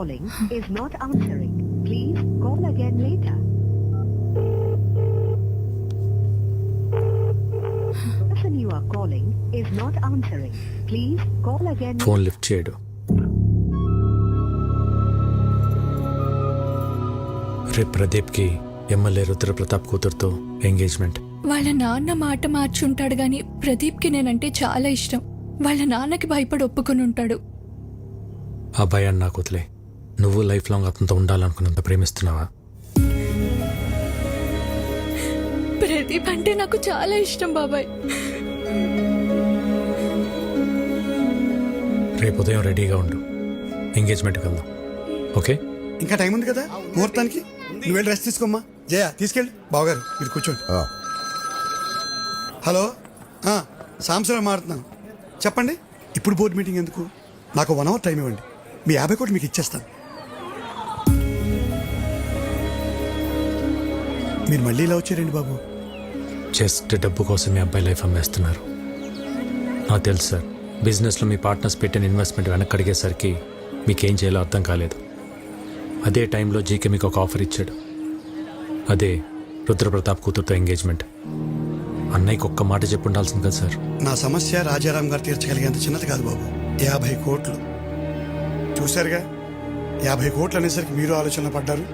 calling is not answering. Please call again later. The person you are calling is not answering. Please call again. Phone lift చేయడు రేపు ప్రదీప్కి MLA Rudra Pratap కూతురుతో engagement వాళ్ళ నాన్న మాట మార్చుంటాడు గాని ప్రదీప్కి నేనంటే చాలా ఇష్టం వాళ్ళ నాన్నకి భయపడి ఒప్పుకొని ఉంటాడు ఆ భయాన్ని నాకు వదిలే నువ్వు లైఫ్ లాంగ్ అతనితో ఉండాలనుకున్నంత ప్రేమిస్తున్నావా? ప్రదీప్ అంటే నాకు చాలా ఇష్టం బాబాయ్. రేపు ఉదయం రెడీగా ఉండు. ఎంగేజ్మెంట్కి వెళ్దాం. ఓకే ఇంకా టైం ఉంది కదా? ముహూర్తానికి? నువ్వు వెళ్ళి రెస్ట్ తీసుకోమ్మా. జయ తీసుకెళ్ళి. బావగారు మీరు కూర్చోండి. హలో? ఆ, సాంబశివరావు మాట్లాడుతున్నాను చెప్పండి. ఇప్పుడు బోర్డు మీటింగ్ ఎందుకు? నాకు వన్ అవర్ టైం ఇవ్వండి. మీ యాభై కోట్లు మీకు ఇచ్చేస్తాను. మీరు మళ్ళీ ఇలా వచ్చారండి బాబు. జస్ట్ డబ్బు కోసం మీ అబ్బాయి లైఫ్ అమ్మేస్తున్నారు. నాకు తెలుసు సార్ బిజినెస్లో మీ పార్ట్నర్స్ పెట్టిన ఇన్వెస్ట్మెంట్ వెనక్కి అడిగేసరికి మీకేం చేయాలో అర్థం కాలేదు. అదే టైంలో జీకే మీకు ఒక ఆఫర్ ఇచ్చాడు. అదే రుద్రప్రతాప్ కూతురుతో ఎంగేజ్మెంట్. అన్నయ్యకి ఒక్క మాట చెప్పి ఉండాల్సింది కదా సార్. నా సమస్య రాజారాం గారు తీర్చగలిగేంత చిన్నది కాదు బాబు. యాభై కోట్లు. చూశారుగా? యాభై కోట్లు అనేసరికి మీరు ఆలోచన పడ్డారు.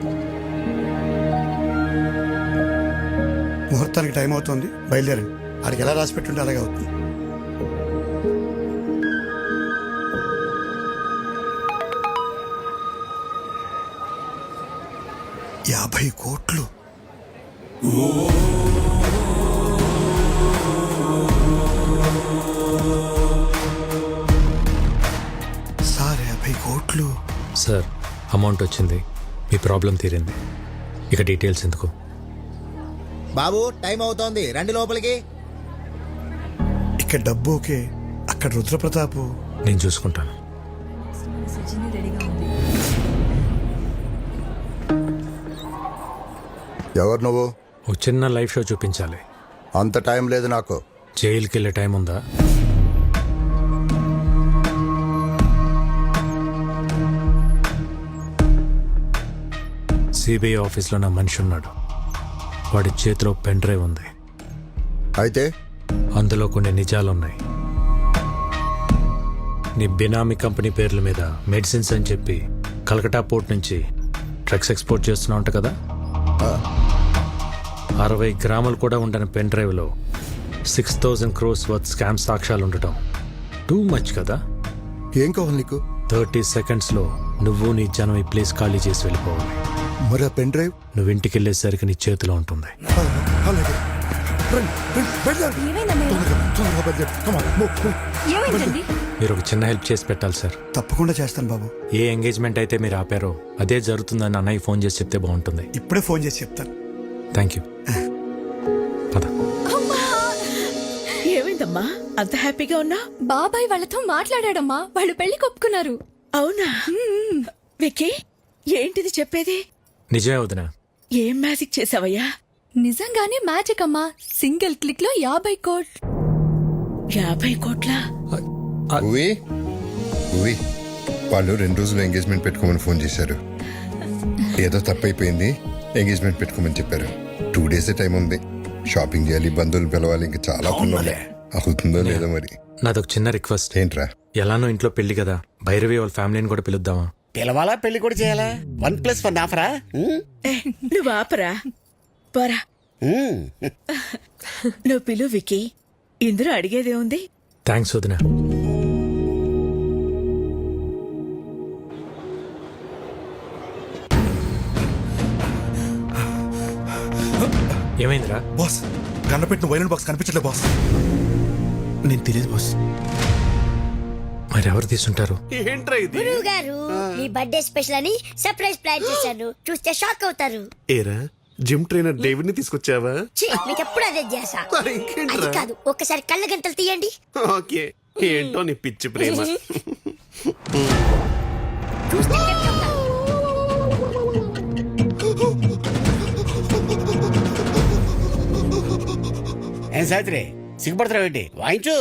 ముహూర్తానికి టైం అవుతుంది. బయలుదేరండి. ఆడికి ఎలా రాసి పెట్టుంటే అలాగే అవుతుంది. యాభై కోట్లు. సార్ యాభై కోట్లు. సార్ అమౌంట్ వచ్చింది. మీ ప్రాబ్లం తీరింది. ఇక డీటెయిల్స్ ఎందుకు? బాబు టైం అవుతోంది. రండి లోపలికి. ఇక్కడ డబ్బు ఓకే అక్కడ రుద్రప్రతాపు. నేను చూసుకుంటాను. ఎవరు నువ్వు? ఒక చిన్న లైఫ్ షో చూపించాలి. అంత టైం లేదు నాకు. జైలుకి వెళ్ళే టైం ఉందా? సిబిఐ ఆఫీస్లో నా మనిషి ఉన్నాడు. వాడి చేతిలో పెన్ డ్రైవ్ ఉంది. అయితే? అందులో కొన్ని నిజాలున్నాయి. నీ బినామీ కంపెనీ పేర్ల మీద మెడిసిన్స్ అని చెప్పి కలకటా పోర్ట్ నుంచి డ్రగ్స్ ఎక్స్పోర్ట్ చేస్తున్నావు అంట కదా? అరవై గ్రాములు కూడా ఉండని పెన్ డ్రైవ్లో six thousand crores worth scam సాక్ష్యాలు ఉండటం. టూ మచ్ కదా? ఏం కావాలి నీకు? థర్టీ సెకండ్స్లో నువ్వు నీ జనం ఈ ప్లేస్ ఖాళీ చేసి వెళ్ళిపోవాలి. మరి ఆ పెన్ డ్రైవ్? నువ్వు ఇంటికి వెళ్ళేసరికి నీ చేతిలో ఉంటుంది. అలాగే. రండి, రండి, బయలుదేరండి. తొందరగా, తొందరగా బయలుదేరు. Come on, move, move. ఏమైందండి? మీరు ఒక చిన్న హెల్ప్ చేసి పెట్టాలి సార్. తప్పకుండా చేస్తాను బాబు. ఏ ఎంగేజ్మెంట్ అయితే మీరు ఆపారో అదే జరుగుతుందని అన్నయ్య ఫోన్ చేసి చెప్తే బాగుంటుంది. ఇప్పుడే ఫోన్ చేసి చెప్తాను. థ్యాంక్ యూ పద. ఏమైందమ్మా? అంత హ్యాపీగా ఉన్నా? బాబాయ్ వాళ్ళతో మాట్లాడాడమ్మా. వాళ్ళు పెళ్ళి కొప్పుకున్నారు అవునా విక్కీ ఏంటిది చెప్పేది? నిజమే వదిన. ఏం మ్యాజిక్ చేసావయ్యా? నిజంగానే మ్యాజిక్ అమ్మా. సింగిల్ క్లిక్లో యాభై కోట్. యాభై కోట్ల? ఉవి ఉవి వాళ్ళు రెండు రోజులు ఎంగేజ్మెంట్ పెట్టుకోమని ఫోన్ చేశారు. ఏదో తప్పైపోయింది. ఎంగేజ్మెంట్ పెట్టుకోమని చెప్పారు. టూ డేస్ టైం ఉంది. షాపింగ్ చేయాలి బంధువులు పిలవాలి ఇంకా చాలా పనులు ఉన్నాయి. అవుతుందో లేదో మరి. నాదొక చిన్న రిక్వెస్ట్ ఏంట్రా? ఎలానో ఇంట్లో పెళ్ళి కదా. భైరవి వాళ్ళ ఫ్యామిలీని కూడా పిలుద్దామా? పిలవాలా పెళ్ళి కూడా చేయాలా? వన్ ప్లస్ వన్ ఆఫరా నువ్వు ఆపరా. పోరా. నువ్వు పిలు విక్కీ. ఇందులో అడిగేదే ఉంది థ్యాంక్స్ వదిన. ఏమైందిరా? బాస్ గన్నపెట్టిన వైలెంట్ బాక్స్ కనిపించట్లే బాస్. నేను తెలియదు బాస్. మరి ఎవరు తీసుంటారు? ఏంట్రా ఇది? గురువు గారు మీ బర్త్డే స్పెషల్ అని సర్ప్రైజ్ ప్లాన్ చేశాను. చూస్తే షాక్ అవుతారు. ఏరా జిమ్ ట్రైనర్ డేవిడ్ని తీసుకొచ్చావా? ఛీ, మీకు ఎప్పుడు అదే ధ్యాస? మరి ఇంకేంట్రా? అది కాదు ఒక్కసారి కళ్ళ గంటలు తీయండి. ఓకే ఏంటో నీ పిచ్చి ప్రేమ. చూస్తే అవుతారు. ఏం సావిత్రి సిగ్గుపడతావు ఏంటి వాయించు.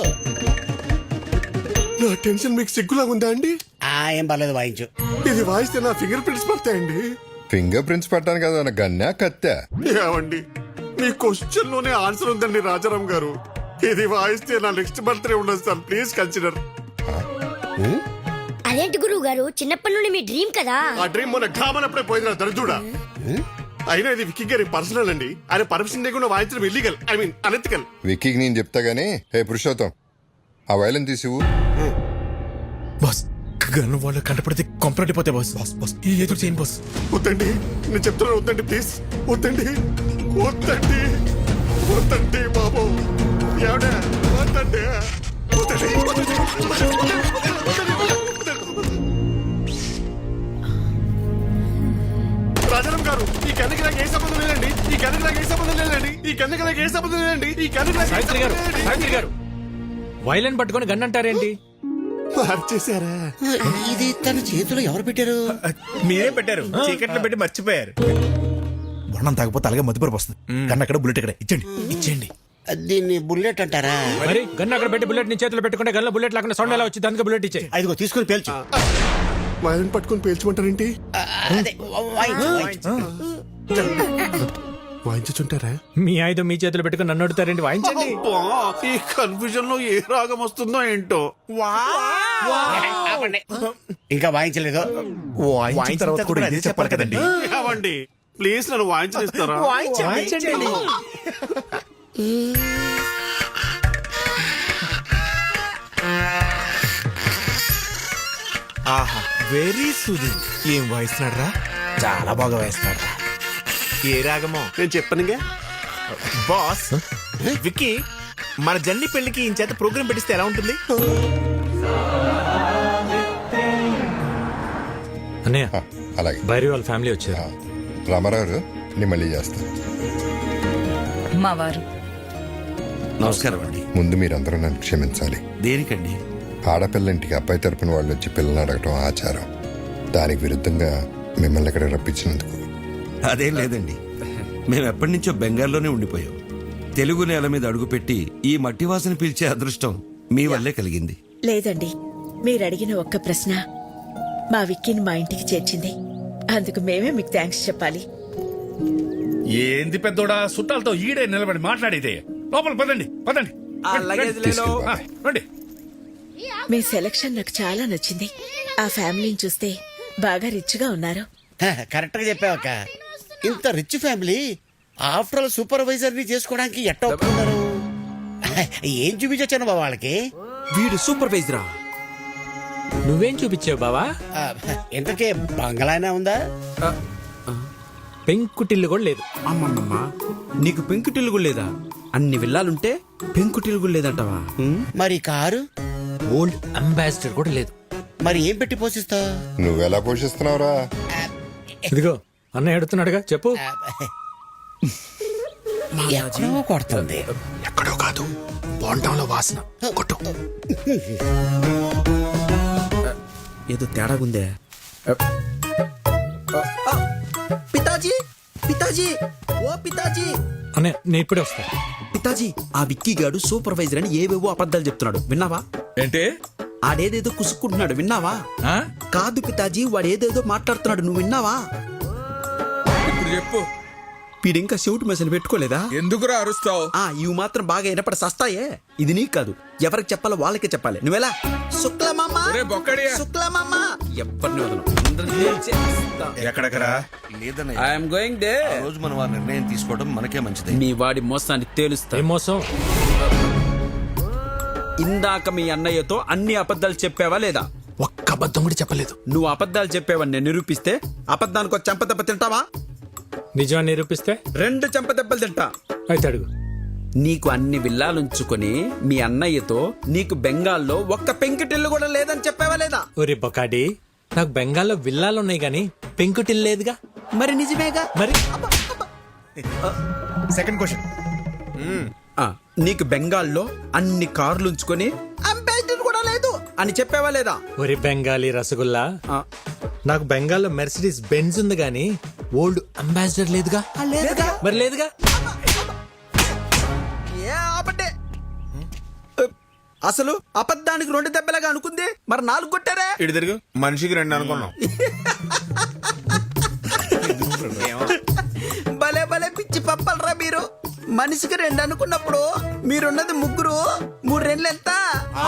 నా టెన్షన్ మీకు సిగ్గులా ఉందా అండి? ఆ ఏం పర్లేదు వాయించు. ఇది వాయిస్తే నా ఫింగర్ ప్రింట్స్ పడతాయండి. ఫింగర్ ప్రింట్స్ పట్టాను కదా నా గన్నా కత్తా. ఏమండి? మీ క్వశ్చన్లోనే ఆన్సర్ ఉందండి రాజారాం గారు. ఇది వాయిస్తే నా నెక్స్ట్ బర్త్డే ఉండదు సార్ ప్లీజ్ కన్సిడర్. అదేంటి గురువు గారు చిన్నప్పటి నుండి మీ డ్రీమ్ కదా? ఆ డ్రీమ్ మొన్న ఘామనప్పుడే పోయింది నా దరిద్రుడా. అయినా ఇది విక్కీ గారి పర్సనల్ అండి. ఆయన పర్మిషన్ లేకుండా వాయించడం ఇల్లీగల్ ఐ మీన్ అనెతికల్ విక్కీకి నేను చెప్తా గానీ హే పురుషోత్తం ఆ వైలెన్ తీసివు బాస్ గన్ను వాళ్ళు కంటపడితే కొంపరటిపోతే బాస్. Boss boss. ఈ ఎదురు చేయను బాస్. వద్దండి. నేను చెప్తున్నాను వద్దండి ప్లీజ్. వద్దండి. వద్దండి. వద్దండి బాబు. ఏమిటా వద్దండి. రాజారాం గారు ఈ కన్నుకి నాకు ఏ సంబంధం లేదండి. ఈ కన్నుకి నాకు ఏ సంబంధం లేదండి. ఈ కన్నుకి నాకు ఏ సంబంధం లేదండి. ఈ కన్నుకి నాకు ఏ గారు సంబంధం లేదండి. సావిత్రి గారు. వైలెన్ పట్టుకొని గన్ అంటారేంటి? మార్చేశారా ఇది తన చేతిలో ఎవరు పెట్టారు? మీరే పెట్టారు. చీకట్లో పెట్టి మర్చిపోయారు. వర్ణం తాగపోతే అలాగే మధ్యపరపు వస్తుంది. కన్నా అక్కడ బుల్లెట్ ఇక్కడ. ఇచ్చండి ఇచ్చేయండి. దీన్ని బుల్లెట్ అంటారా? మరి? గన్ అక్కడ పెట్టి బుల్లెట్ నీ చేతిలో పెట్టుకుంటే గన్లో బుల్లెట్ లేకుండా సౌండ్ ఎలా వచ్చింది అందుకే బుల్లెట్ ఇచ్చే అదిగో తీసుకుని పేల్చు. వైలెన్ పట్టుకొని పేల్చుకుంటారేంటి? అదే. వాయించుంటారా మీ ఆయుధం మీ చేతిలో పెట్టుకుని నన్ను అడుగుతారేంటి? వాయించండి. ఈ కన్ఫ్యూజన్లో ఏ రాగం వస్తుందో ఏంటో? ఆపండి. ఇంకా వాయించలేదు. వాయించిన తర్వాత కూడా ఇదే చెప్పాలి కదండి. ఏమండి? ప్లీజ్ నన్ను వాయించనిస్తారా? వాయించండి. ఆహా వెరీ సూది ఏం వాయిస్తున్నాడు రా చాలా బాగా వాయిస్తున్నాడు రా ఏ రాగమో నేను చెప్పనుగా? బాస్ విక్కీ మన జన్ని పెళ్ళికి ఈ చేత ప్రోగ్రామ్ పెట్టిస్తే ఎలా ఉంటుంది? అన్నయ్య అలాగే. భైరవి వాళ్ళ ఫ్యామిలీ వచ్చారు. రామారావు నేను మళ్ళీ చేస్తాను మా వారు నమస్కారం అండి. ముందు మీరందరూ నన్ను క్షమించాలి. దేనికండి? ఆడపిల్ల ఇంటికి అబ్బాయి తరపున వాళ్ళు వచ్చి పిల్లల్ని అడగటం ఆచారం. దానికి విరుద్ధంగా మిమ్మల్ని ఇక్కడ రప్పించినందుకు అదేం లేదండి. మేము ఎప్పటి నుంచో బెంగాల్లోనే ఉండిపోయాం. తెలుగు నేల మీద అడుగుపెట్టి ఈ మట్టి వాసన పీల్చే అదృష్టం మీ వల్లే కలిగింది. లేదండి. మీరు అడిగిన ఒక్క ప్రశ్న మా విక్కీని మా ఇంటికి చేర్చింది. అందుకు మేమే మీకు థ్యాంక్స్ చెప్పాలి. ఏంది పెద్దోడా? చుట్టాలతో ఈడే నిలబడి మాట్లాడేదే. లోపల పదండి పదండి. తీసుకెళ్ళి ఆ, రండి. మీ సెలక్షన్ నాకు చాలా నచ్చింది. ఆ ఫ్యామిలీని చూస్తే బాగా రిచ్గా ఉన్నారు. కరెక్ట్గా చెప్పావక్క. ఇంత రిచ్ ఫ్యామిలీ ఆఫ్టర్ ఆల్ సూపర్వైజర్ని చేసుకోవడానికి ఎట్ట ఒప్పుకున్నారు? ఏం చూపించొచ్చాను బాబా వాళ్ళకి? వీడు సూపర్వైజరా నువ్వేం చూపించావు బావా? ఇంతకే బంగళానే ఉందా? పెంకుటిల్లు కూడా లేదు. అమ్మమ్మమ్మ నీకు పెంకుటిల్లు కూడా లేదా? అన్ని విల్లాలుంటే పెంకుటిల్లు కూడా లేదంటావా? మరి కారు? ఓల్డ్ అంబాసిడర్ కూడా లేదు. మరి ఏం పెట్టి పోషిస్తావు? నువ్వెలా పోషిస్తున్నావురా? ఇదిగో అన్నయ్య అడుగుతున్నాడుగా చెప్పు. ఎక్కడో కొడుతుంది. ఎక్కడో కాదు బోండంలో వాసన. కొట్టు. ఏదో తేడాగుందే పితాజీ పితాజీ ఓ పితాజీ. అన్నయ్య నేను ఇప్పుడే వస్తా. పితాజీ ఆ విక్కీ గాడు సూపర్వైజర్ అని ఏవేవో అబద్ధాలు చెప్తున్నాడు. విన్నావా? ఏంటి? ఆడేదేదో కుసుక్కుంటున్నాడు. విన్నావా? ఆ? కాదు పితాజీ వాడు ఏదేదో మాట్లాడుతున్నాడు. నువ్వు విన్నావా? ఇప్పుడు చెప్పు. వీడింకా చెవిటి మెసలు పెట్టుకోలేదా? ఎందుకురా అరుస్తావు? ఆ ఇవి మాత్రం బాగా వినపడి సస్తాయే. ఇది నీకు కాదు ఎవరికి చెప్పాలో వాళ్ళకే చెప్పాలి. నువ్వెలా? శుక్లమామ! ఒరే బొక్కడియా. శుక్లమామ! ఎవరిని వదలను చేస్తా. ఎక్కడెక్కరా ఐఎమ్ గోయింగ్ డే రోజు మనం ఆ నిర్ణయం తీసుకోవడం మనకే మంచిది. మీ వాడి మోసాన్ని తేలుస్తా. ఏం మోసం? ఇందాక మీ అన్నయ్యతో అన్ని అబద్ధాలు చెప్పావా లేదా? ఒక్క అబద్ధం కూడా చెప్పలేదు. నువ్వు అబద్ధాలు చెప్పావని నేను నిరూపిస్తే అబద్ధానికి ఒక చెంపదెబ్బ తింటావా? నిజాన్ని నిరూపిస్తే? రెండు చెంపదెబ్బలు తింటా. అయితే అడుగు. నీకు అన్ని విల్లాలుంచుకొని మీ అన్నయ్యతో నీకు బెంగాల్లో ఒక్క పెంకిటిల్లు కూడా లేదని చెప్పావా లేదా? ఒరే బొకాడి నాకు బెంగాల్లో విల్లాలు ఉన్నాయి కానీ పెంకుటిల్లు లేదుగా? మరి నిజమేగా? మరి? సెకండ్ క్వశ్చన్ ఆ, నీకు బెంగాల్లో అన్ని కార్లు ఉంచుకొని కూడా లేదు అని చెప్పావా లేదా? ఒరే బెంగాలీ రసగుల్లా ఆ, నాకు బెంగాల్లో మెర్సిడీస్ బెంజ్ ఉంది కానీ ఓల్డ్ అంబాసిడర్ లేదుగా? లేదుగా. మరి లేదుగా? ఏ ఆపటే అసలు అబద్ధానికి రెండు దెబ్బలాగా అనుకుంది మరి నాలుగు కొట్టారా? ఇటు తిరుగు. మనిషికి రెండు అనుకున్నాం. భలే భలే పిచ్చి పప్పలరా మీరు. మనిషికి రెండు అనుకున్నప్పుడు మీరున్నది ముగ్గురు మూడు రెండు ఎంత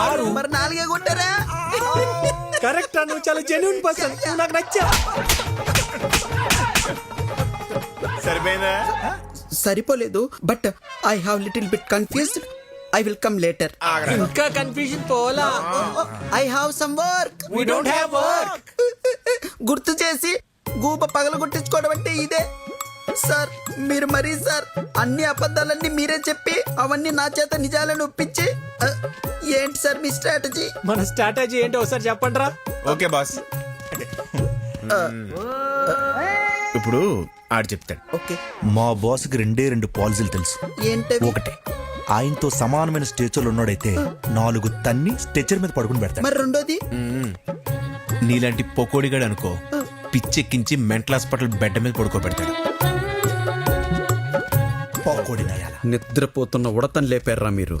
ఆరు. మరి నాలుగే కొట్టారా? కరెక్ట్ నువ్వు చాలా జెన్యున్ పర్సన్ నాకు నచ్చా సరిపోయిందా? సరిపోలేదు but I have little bit confused I will come later ఇంకా కన్ఫ్యూజన్ పోలా I have some work We don't have work. గుర్తు చేసి గూప పగల కొట్టించుకోవడం అంటే ఇదే. సార్ మీరు మరీ సార్ అన్ని అబద్ధాలన్నీ మీరే చెప్పి అవన్నీ నా చేత నిజాలను ఒప్పించి ఏంటి సార్ మీ స్ట్రాటజీ మన స్ట్రాటజీ ఏంటో ఒకసారి చెప్పండి రా ఓకే బాస్. ఇప్పుడు ఆడు చెప్తాడు. ఓకే. మా బాస్కి రెండే రెండు పాలసీలు తెలుసు. ఏంటవి ఒకటే ఆయనతో సమానమైన స్టేచర్లు ఉన్నాడైతే నాలుగు తన్ని స్ట్రెచర్ మీద పడుకుని పెడతాడు. మరి రెండోది? నీలాంటి పొకోడిగాడు అనుకో పిచ్చెక్కించి మెంటల్ హాస్పిటల్ బెడ్ మీద పడుకోబెడతాడు. పోకోడి నయాల. నిద్రపోతున్న ఉడతను లేపారా మీరు.